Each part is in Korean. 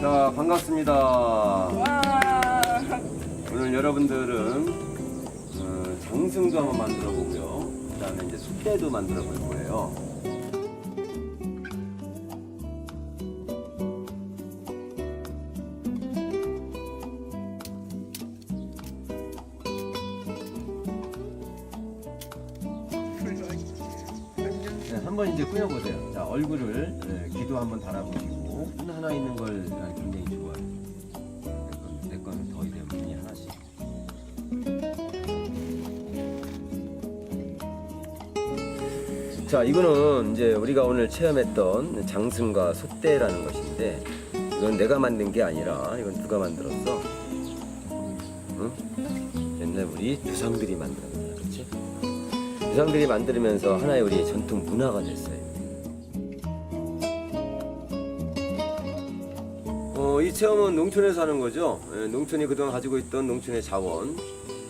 자, 반갑습니다. 와. 오늘 여러분들은 어, 장승도 한번 만들어 보고요. 그 다음에 이제 숫대도 만들어 볼 거예요. 네, 한번 이제 꾸며보세요. 자, 얼굴을 네, 귀도 한번 달아보시고 눈 하나 있는 걸 굉장히 좋아해요. 내 거는 더 이제 문이 하나씩. 자, 이거는 이제 우리가 오늘 체험했던 장승과 솥대라는 것인데 이건 내가 만든 게 아니라 이건 누가 만들었어? 응? 옛날 우리 조상들이 만든 거야, 그렇지? 조상들이 만들면서 하나의 우리 전통 문화가 됐어요. 어, 이 체험은 농촌에서 하는 거죠. 예, 농촌이 그동안 가지고 있던 농촌의 자원,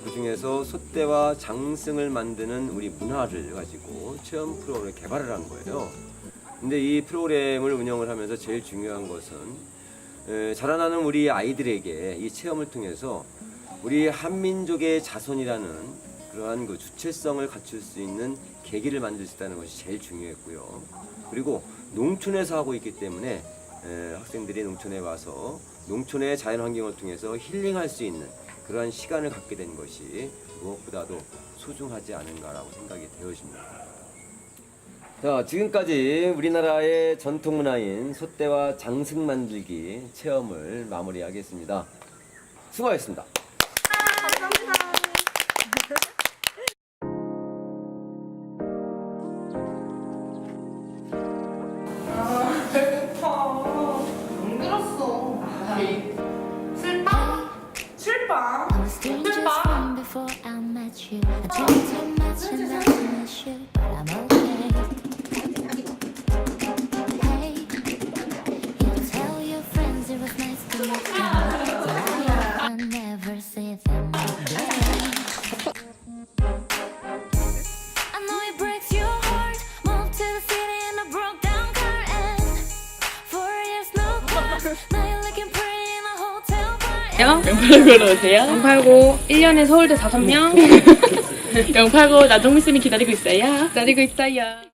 그 중에서 솥대와 장승을 만드는 우리 문화를 가지고 체험 프로그램을 개발을 한 거예요. 근데 이 프로그램을 운영을 하면서 제일 중요한 것은 에, 자라나는 우리 아이들에게 이 체험을 통해서 우리 한민족의 자손이라는 그러한 그 주체성을 갖출 수 있는 계기를 만들 수 있다는 것이 제일 중요했고요. 그리고 농촌에서 하고 있기 때문에 에, 학생들이 농촌에 와서 농촌의 자연 환경을 통해서 힐링할 수 있는 그러한 시간을 갖게 된 것이 무엇보다도 소중하지 않은가라고 생각이 되어집니다. 자, 지금까지 우리나라의 전통 문화인 솥대와 장승 만들기 체험을 마무리하겠습니다. 수고하셨습니다. 들었어. 술빵? 술빵? I was strangers from before I met you. I drank too much and I miss you, but I'm okay. Hey, you can tell your friends it was nice to meet them. But I never see them again. I know it breaks your heart. Moved to the city in a broke down car and four years no car. Now you're bar. 089로 오세요. 089 1년에 서울대 5명. 089 나동미 쌤이 기다리고 있어요. 기다리고 있어요.